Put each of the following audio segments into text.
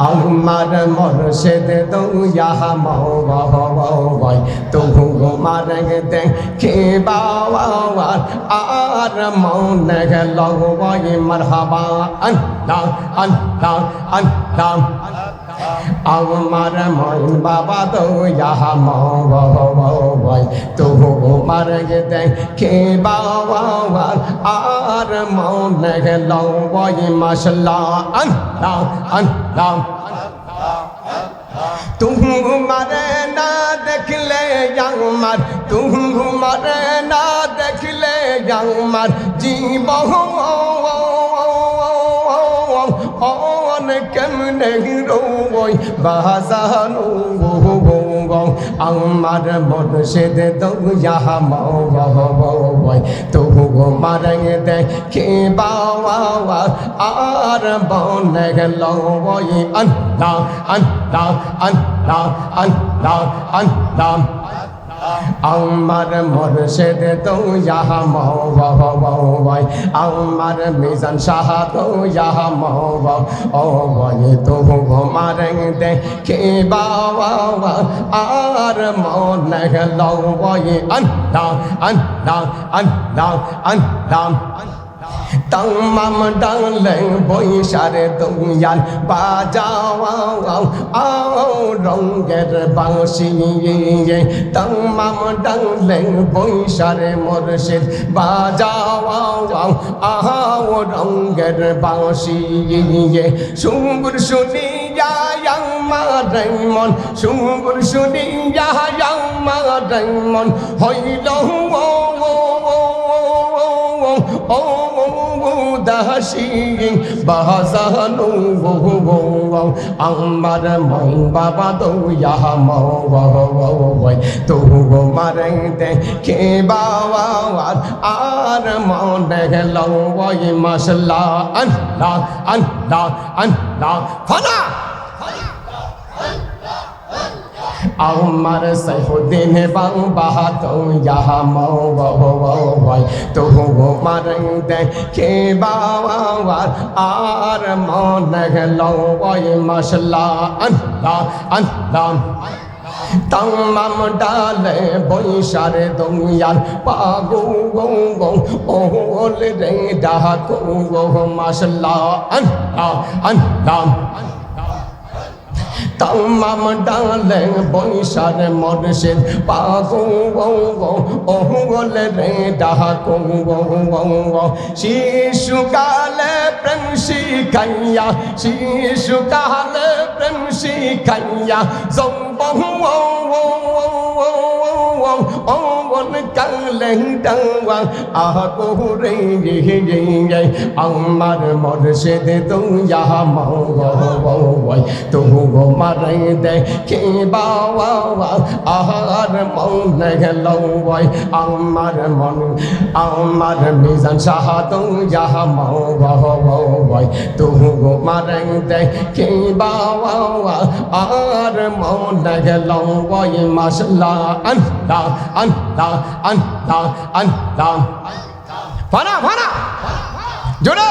আমার মরশেদ দৌয়া মাই তুহু মারে দেখে বাবার আর মন গেল মারহাবা আল্লাহ আল্লাহ আল্লাহ আমার মন বাবা দৌয়া মাই তুহু মারে দেখে বাবার আর মন গেল মশলা আল্লাহ আল্লাহ তোমারে না দেখলে আমার তোমারে না দেখলে আমার জীব অন কেমনে রোই বাজানো আমার মন সে দে দৌয়া মাই তবু মারে দেখে বাবা আর বন গেল আল্লাহ আল্লাহ আল্লাহ আল্লাহ আল্লাহ। আমার মরশেদ তো যাহা মাই আমার মিজান শাহ তো যাহা মাও ও ভাই তো ঘুমারে দেখে বাবা, আর মন গেল ভাই আল্লাহ আল্লাহ আল্লাহ আল্লাহ। তমাম ডালে বৈশারে দুয়াল বাজাও আও রঙ্গের বাঁশি তমাম ডালে বৈশারে মুর্শিদ বাজাও আও রঙ্গের বাঁশি সুর শুনিয়া আমার মন সুর শুনিয়া আমার মন হইল ও দাসী বাজানো আমার মৌ বাবা দৌয়া মাই তো মারে দেখে বাবা, আর মন গেল মশলা আল্লাহ আল্লাহ আল্লাহ ফানা আমার সৈফুদ্দিন বাবা তো ইহা মাই তো মারে দেখে বাবা আর মন গেল ওই মশলা আল্লাহ আল্লাহ। তামাম ডালে বৈশারে দৌয়াল পাগো গো গো ওল রে ডাকো গো মশলা আল্লাহ আল্লাহ। তামাম ডালে বৈশার মরশেদ পাগো ওহলে রে ডাকো শিশুকালে প্রেম শিখাইয়া, শিশুকালে প্রেম শিখাইয়া অঙ্গন কালে ডাওয়া আহো রে রে আমার মরশেদ তুইয়া মাওয়াই তবু গো মারাই দে বাবা, আহার মন গেল আমার মন, আমার মিজান শাহ তুইয়া মাওয়াই তবু গো মারাই দে কে বাবা আর মন ওই। মাশলা আল্লাহ আল্লাহ আল্লাহ আল্লাহ। ফানা ফানা জোরে।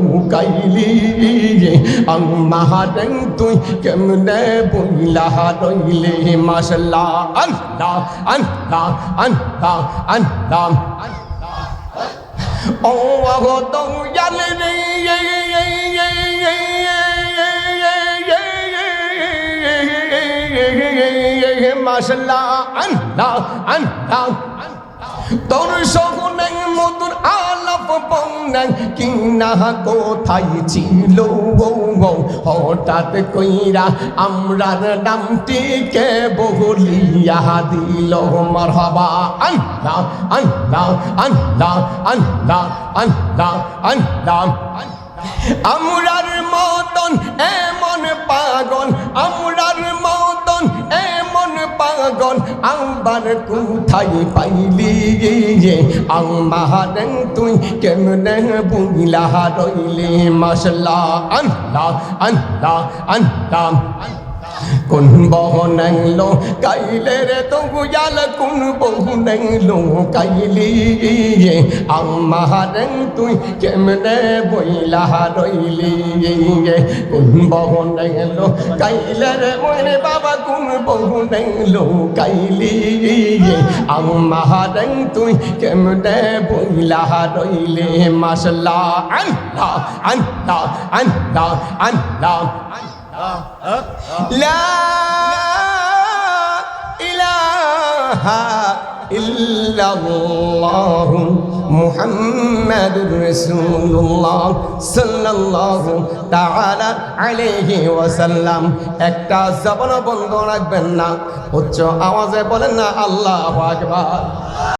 গেল কাইলি আম্মাহারেন তুই কেমনে বইলা রইলে? আল্লাহ ও রে। আল্লাহ তোর বন্ধ আমরার মতন এমন পাগল আমরার আবার কোথায় পাইলি আমার তুই কেমনে বুঝলা রইলি? মশলা আনলা আনলা আল্লাহ। কোন বহু নাইলো কাইলে রে তো গুয়াল কোন বহু নাইলো কাইলি আমার তুই কেমনে বইলা রইলি কোন বহু নাইলো কাইলে রে ওরে বাবা কোন বহু নাইলো কাইলি আমার তুই কেমনে বইলা রইলি মাসলা আল্লাহ আল্লাহ আল্লাহ আল্লাহ لا إله إلا الله محمد رسول الله صلى الله تعالى عليه وسلم একটা জবান বন্ধ রাখবেন না উচ্চ আওয়াজে বলেন না আল্লাহ আকবার